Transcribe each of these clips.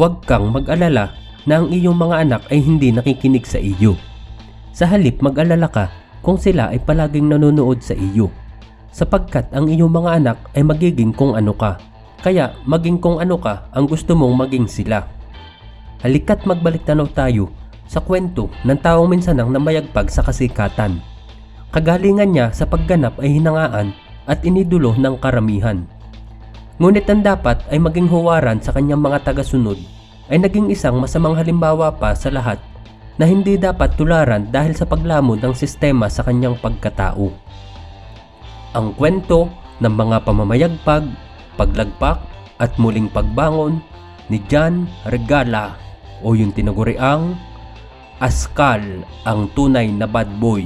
huwag kang mag-alala na ang iyong mga anak ay hindi nakikinig sa iyo. Sa halip mag-alala ka kung sila ay palaging nanonood sa iyo. Sapagkat ang iyong mga anak ay magiging kung ano ka. Kaya maging kung ano ka ang gusto mong maging sila. Halika't magbalik tanaw tayo sa kwento ng taong minsanang namayagpag sa kasikatan. Kagalingan niya sa pagganap ay hinangaan at inidulo ng karamihan. Ngunit ang dapat ay maging huwaran sa kanyang mga tagasunod ay naging isang masamang halimbawa pa sa lahat na hindi dapat tularan dahil sa paglamon ng sistema sa kanyang pagkatao. Ang kwento ng mga pamamayagpag, paglagpak at muling pagbangon ni John Regala o yung tinaguriang Askal ang tunay na bad boy.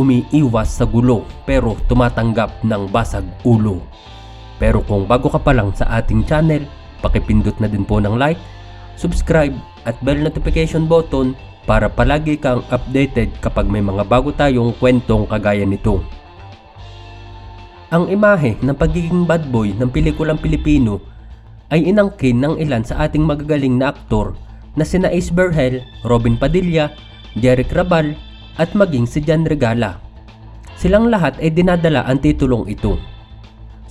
Umiiwas sa gulo pero tumatanggap ng basag ulo. Pero kung bago ka pa lang sa ating channel, pakipindot na din po ng like, subscribe at bell notification button para palagi kang updated kapag may mga bago tayong kwentong kagaya nito. Ang imahe ng pagiging bad boy ng pelikulang Pilipino ay inangkin ng ilan sa ating magagaling na aktor na sina Ace Berhel, Robin Padilla, Jeric Rabal at maging si Jan Regala. Silang lahat ay dinadala ang titulong ito.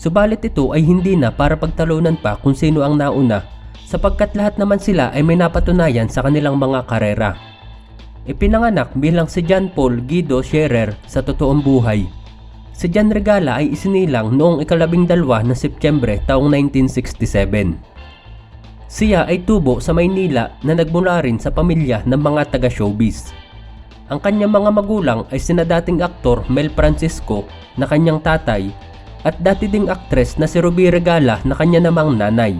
Subalit ito ay hindi na para pagtalunan pa kung sino ang nauna sapagkat lahat naman sila ay may napatunayan sa kanilang mga karera. Ipinanganak bilang si John Paul Guido Scherer sa totoong buhay. Si John Regala ay isinilang noong ikalabing dalwa ng Setyembre taong 1967. Siya ay tubo sa Maynila na nagmula rin sa pamilya ng mga taga-showbiz. Ang kanyang mga magulang ay sina dating aktor Mel Francisco na kanyang tatay at dati ding aktres na si Ruby Regala na kanya namang nanay.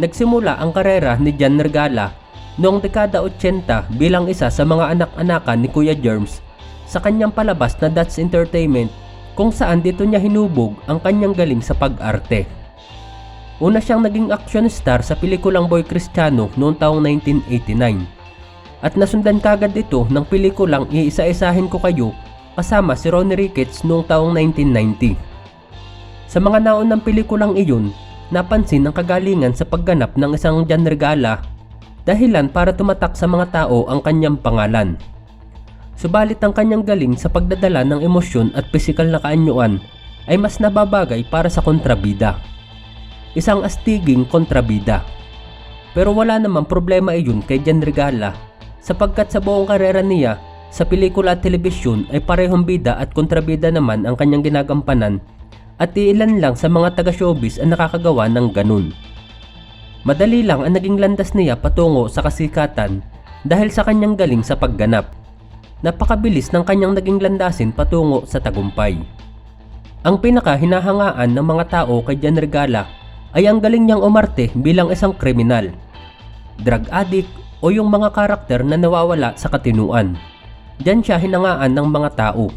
Nagsimula ang karera ni Jan Regala noong dekada 80 bilang isa sa mga anak-anakan ni Kuya Germs sa kanyang palabas na That's Entertainment kung saan dito niya hinubog ang kanyang galing sa pag-arte. Una siyang naging action star sa pelikulang Boy Cristiano noong taong 1989 at nasundan kagad ito ng pelikulang Iisa-isahin ko kayo kasama si Ronnie Ricketts noong taong 1990. Sa mga naunang pelikulang iyon, napansin ang kagalingan sa pagganap ng isang Jan Regala dahilan para tumatak sa mga tao ang kanyang pangalan. Subalit ang kanyang galing sa pagdadala ng emosyon at pisikal na kaanyuan ay mas nababagay para sa kontrabida. Isang astiging kontrabida. Pero wala namang problema iyon kay Jan Regala sapagkat sa buong karera niya sa pelikula at telebisyon ay parehong bida at kontrabida naman ang kanyang ginagampanan at iilan lang sa mga taga-showbiz ang nakakagawa ng ganun. Madali lang ang naging landas niya patungo sa kasikatan dahil sa kanyang galing sa pagganap. Napakabilis ng kanyang naging landasin patungo sa tagumpay. Ang pinaka hinahangaan ng mga tao kay Jan Regala ay ang galing niyang umarte bilang isang kriminal, drug addict o yung mga karakter na nawawala sa katinuan. Diyan siya hinangaan ng mga tao.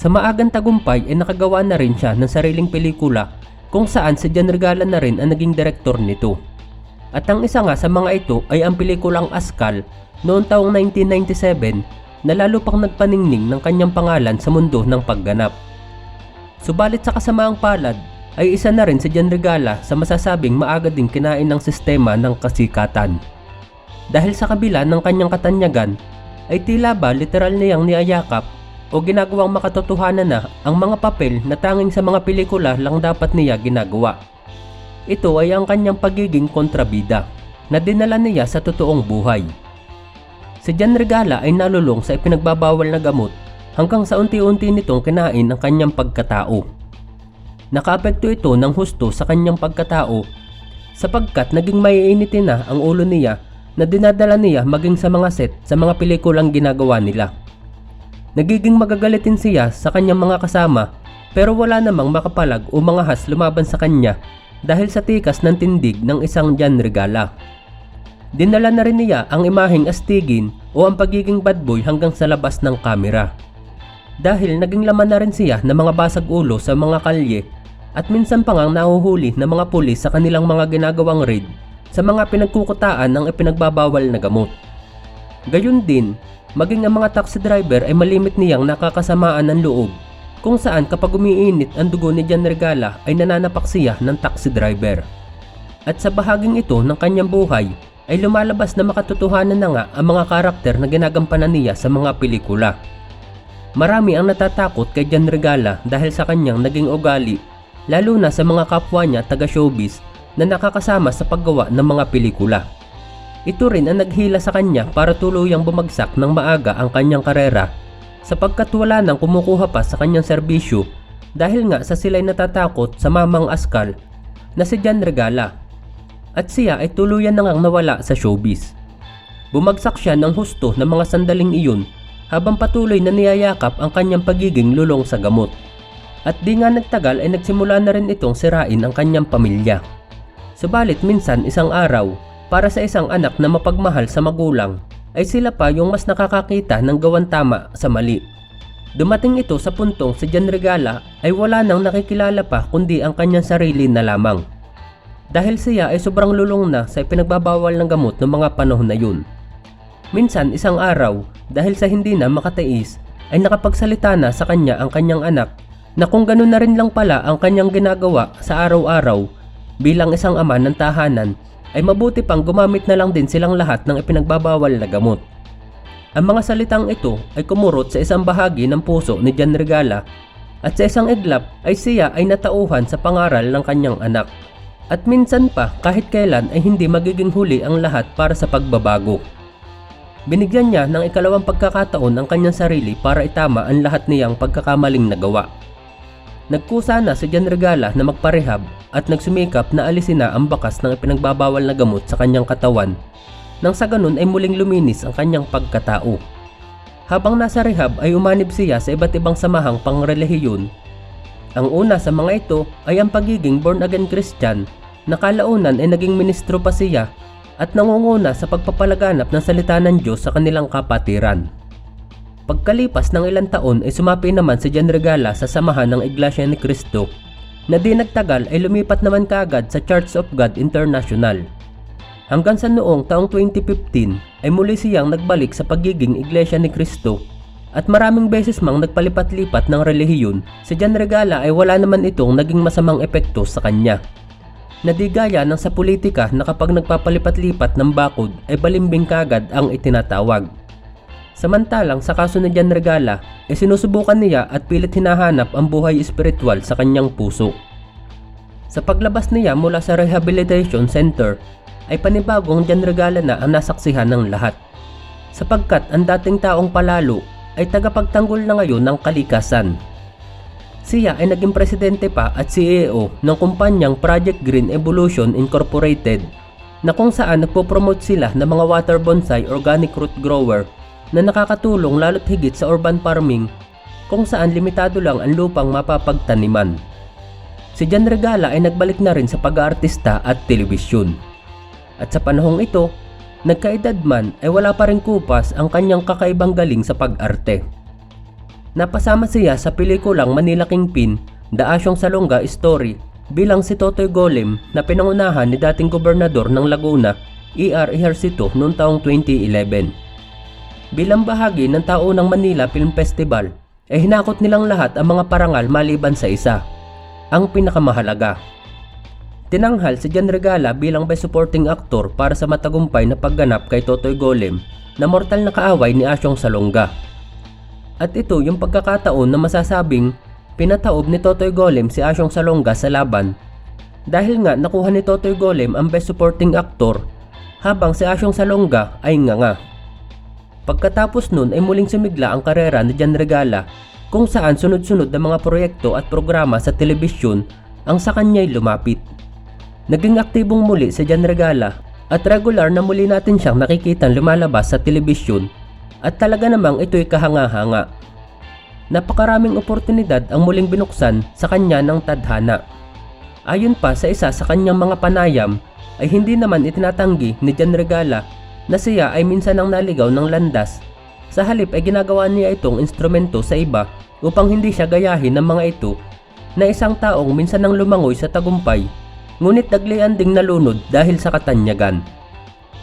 Sa maagang tagumpay ay nakagawa na rin siya ng sariling pelikula kung saan si Jan Regala na rin ang naging direktor nito. At ang isa nga sa mga ito ay ang pelikulang Askal noong taong 1997 na lalo pang nagpaningning ng kanyang pangalan sa mundo ng pagganap. Subalit sa kasamaang palad ay isa na rin si Jan Regala sa masasabing maaga ding kinain ng sistema ng kasikatan. Dahil sa kabila ng kanyang katanyagan ay tila ba literal niyang niayakap o ginagawang makatotohanan na ang mga papel na tanging sa mga pelikula lang dapat niya ginagawa. Ito ay ang kanyang pagiging kontrabida na dinala niya sa totoong buhay. Si Jan Regala ay nalulong sa ipinagbabawal na gamot hanggang sa unti-unti nitong kinain ang kanyang pagkatao. Nakaapekto ito ng husto sa kanyang pagkatao sapagkat naging maiinitin na ang ulo niya na dinadala niya maging sa mga set sa mga pelikulang ginagawa nila. Nagiging magagalitin siya sa kanyang mga kasama pero wala namang makapalag o mga has lumaban sa kanya dahil sa tikas ng tindig ng isang Jan Regala. Dinala na rin niya ang imaheng astigin o ang pagiging bad boy hanggang sa labas ng kamera. Dahil naging laman na rin siya ng mga basag ulo sa mga kalye at minsan pa ngang nahuhuli ng mga pulis sa kanilang mga ginagawang raid sa mga pinagkukutaan ng ipinagbabawal na gamot. Gayun din, maging ang mga taxi driver ay malimit niyang nakakasamaan ng loob kung saan kapag umiinit ang dugo ni Jan Regala ay nananapak siya ng taxi driver. At sa bahaging ito ng kanyang buhay ay lumalabas na makatotohanan na nga ang mga karakter na ginagampanan niya sa mga pelikula. Marami ang natatakot kay Jan Regala dahil sa kanyang naging ugali, lalo na sa mga kapwa niya taga showbiz na nakakasama sa paggawa ng mga pelikula. Ito rin ang naghila sa kanya para tuluyang bumagsak ng maaga ang kanyang karera sapagkat wala nang kumukuha pa sa kanyang serbisyo dahil nga sa sila'y natatakot sa mamang askal na si Jan Regala at siya ay tuluyan na ngang nawala sa showbiz. Bumagsak siya ng husto ng mga sandaling iyon habang patuloy na niyayakap ang kanyang pagiging lulong sa gamot. At di nga nagtagal ay nagsimula na rin itong sirain ang kanyang pamilya. Subalit minsan isang araw, para sa isang anak na mapagmahal sa magulang, ay sila pa yung mas nakakakita ng gawan tama sa mali. Dumating ito sa puntong si Jan Regala ay wala nang nakikilala pa kundi ang kanyang sarili na lamang. Dahil siya ay sobrang lulong na sa pinagbabawal ng gamot ng mga panahon na yun. Minsan isang araw, dahil sa hindi na makatiis, ay nakapagsalita na sa kanya ang kanyang anak na kung ganun na rin lang pala ang kanyang ginagawa sa araw-araw bilang isang ama ng tahanan ay mabuti pang gumamit na lang din silang lahat ng ipinagbabawal na gamot. Ang mga salitang ito ay kumurot sa isang bahagi ng puso ni Jan Regala at sa isang iglap ay siya ay natauhan sa pangaral ng kanyang anak. At minsan pa kahit kailan ay hindi magiging huli ang lahat para sa pagbabago. Binigyan niya ng ikalawang pagkakataon ang kanyang sarili para itama ang lahat niyang pagkakamaling nagawa. Nagkusa na si Jan Regala na magparehab at nagsumikap na alisin na ang bakas ng ipinagbabawal na gamot sa kanyang katawan nang sa ganun ay muling luminis ang kanyang pagkatao. Habang nasa rehab ay umanib siya sa iba't ibang samahang pangrelihiyon. Ang una sa mga ito ay ang pagiging born again Christian na kalaunan ay naging ministro pa siya at nangunguna sa pagpapalaganap ng salita ng Diyos sa kanilang kapatiran. Pagkalipas ng ilang taon ay sumapi naman si Jan Regala sa samahan ng Iglesia ni Cristo na di nagtagal ay lumipat naman kaagad sa Church of God International. Hanggang sa noong taong 2015 ay muli siyang nagbalik sa pagiging Iglesia ni Cristo at maraming beses mang nagpalipat-lipat ng relihiyon, si Jan Regala ay wala naman itong naging masamang epekto sa kanya. Nadigaya ng sa politika na kapag nagpapalipat-lipat ng bakod ay balimbing kagad ang itinatawag. Samantalang sa kaso ni Jan Regala, ay sinusubukan niya at pilit hinahanap ang buhay espiritual sa kanyang puso. Sa paglabas niya mula sa rehabilitation center, ay panibagong Jan Regala na ang nasaksihan ng lahat. Sapagkat ang dating taong palalo ay tagapagtanggol na ngayon ng kalikasan. Siya ay naging presidente pa at CEO ng kumpanyang Project Green Evolution Incorporated na kung saan nagpo-promote sila ng mga water bonsai organic root grower na nakakatulong lalo't higit sa urban farming kung saan limitado lang ang lupang mapapagtaniman. Si Jan Regala ay nagbalik na rin sa pag-aartista at telebisyon. At sa panahong ito, nagkaedad man ay wala pa rin kupas ang kanyang kakaibang galing sa pag-arte. Napasama siya sa pelikulang Manila Kingpin, The Asyong Salonga Story bilang si Totoy Golem na pinangunahan ni dating gobernador ng Laguna, E.R. Ejercito noong taong 2011. Bilang bahagi ng taunang Manila Film Festival, ay hinakot nilang lahat ang mga parangal maliban sa isa, ang pinakamahalaga. Tinanghal si Jan Regala bilang best supporting actor para sa matagumpay na pagganap kay Totoy Golem na mortal na kaaway ni Asyong Salonga. At ito yung pagkakataon na masasabing pinataob ni Totoy Golem si Asyong Salonga sa laban dahil nga nakuha ni Totoy Golem ang best supporting actor habang si Asyong Salonga ay nga nga. Pagkatapos nun ay muling sumigla ang karera ni Jan Regala kung saan sunod-sunod na mga proyekto at programa sa telebisyon ang sa kanya'y lumapit. Naging aktibong muli si Jan Regala at regular na muli natin siyang nakikitang lumalabas sa telebisyon at talaga namang ito'y kahanga-hanga. Napakaraming oportunidad ang muling binuksan sa kanya ng tadhana. Ayon pa sa isa sa kanyang mga panayam ay hindi naman itinatanggi ni Jan Regala na siya ay minsan ang naligaw ng landas. Sa halip ay ginagawa niya itong instrumento sa iba upang hindi siya gayahin ng mga ito na isang taong minsan nang lumangoy sa tagumpay ngunit naglian ding nalunod dahil sa katanyagan.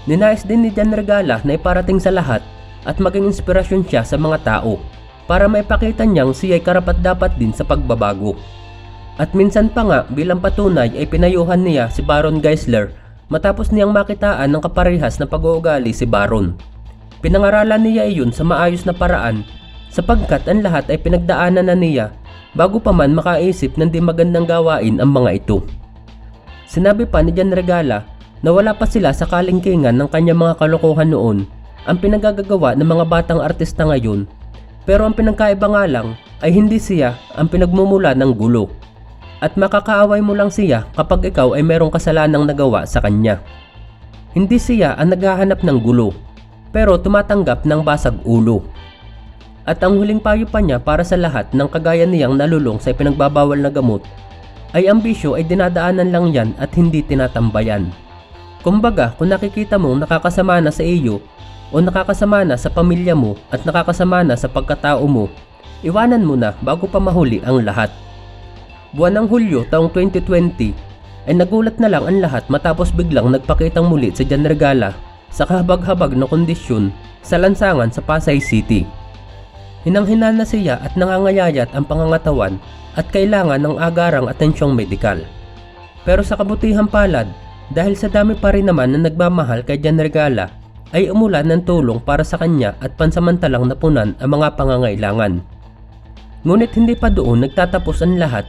Ninais din ni Jan Regala na iparating sa lahat at maging inspirasyon siya sa mga tao para maipakita niyang siya ay karapat dapat din sa pagbabago. At minsan pa nga bilang patunay ay pinayuhan niya si Baron Geisler matapos niyang makitaan ng kaparehas na pag-uugali si Baron. Pinangaralan niya iyon sa maayos na paraan sapagkat ang lahat ay pinagdaanan na niya bago pa man makaisip ng di magandang gawain ang mga ito. Sinabi pa ni Jan Regala na wala pa sila sa kalingkingan ng kanyang mga kalokohan noon ang pinagagagawa ng mga batang artista ngayon pero ang pinagkaiba nga lang ay hindi siya ang pinagmumula ng gulo at makakaaway mo lang siya kapag ikaw ay merong kasalanang nagawa sa kanya. Hindi siya ang naghahanap ng gulo pero tumatanggap ng basag ulo. At ang huling payo pa niya para sa lahat ng kagaya niyang nalulong sa pinagbabawal na gamot ay ang bisyo ay dinadaanan lang yan at hindi tinatambayan. Kumbaga kung nakikita mong nakakasama na sa iyo o nakakasama na sa pamilya mo at nakakasama na sa pagkatao mo, iwanan mo na bago pa mahuli ang lahat. Buwan ng Hulyo taong 2020 ay nagulat na lang ang lahat matapos biglang nagpakitang muli sa Jan Regala sa kahabag-habag na kondisyon sa lansangan sa Pasay City. Hinang-hina na siya at nangangayayat ang pangangatawan at kailangan ng agarang atensyong medikal. Pero sa kabutihang palad, dahil sa dami pa rin naman na nagmamahal kay Jan Regala, ay umulan ng tulong para sa kanya at pansamantalang napunan ang mga pangangailangan. Ngunit hindi pa doon nagtatapos ang lahat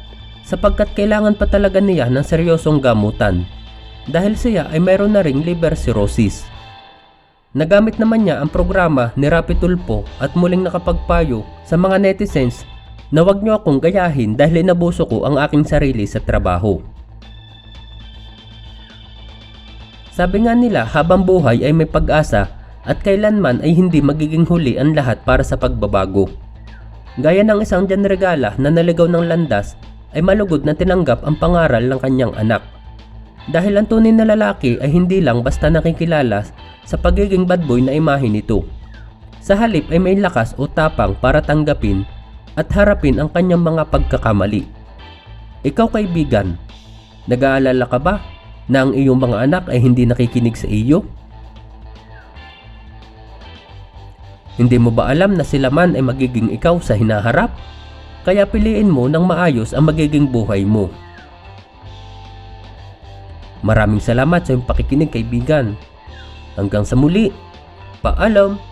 sapagkat kailangan pa talaga niya ng seryosong gamutan dahil siya ay mayroon na ring liver cirrhosis. Nagamit naman niya ang programa ni Rapi Tulpo at muling nakapagpayo sa mga netizens na wag niyo akong gayahin dahil inabuso ko ang aking sarili sa trabaho. Sabi nga nila habang buhay ay may pag-asa at kailanman ay hindi magiging huli ang lahat para sa pagbabago. Gaya ng isang Jan Regala na naligaw ng landas ay malugod na tinanggap ang pangaral ng kanyang anak. Dahil ang tunay na lalaki ay hindi lang basta nakikilala sa pagiging bad boy na imahe nito. Sa halip ay may lakas o tapang para tanggapin at harapin ang kanyang mga pagkakamali. Ikaw kaibigan, nag-aalala ka ba na ang iyong mga anak ay hindi nakikinig sa iyo? Hindi mo ba alam na sila man ay magiging ikaw sa hinaharap? Kaya piliin mo ng maayos ang magiging buhay mo. Maraming salamat sa iyong pakikinig kaibigan. Hanggang sa muli. Paalam!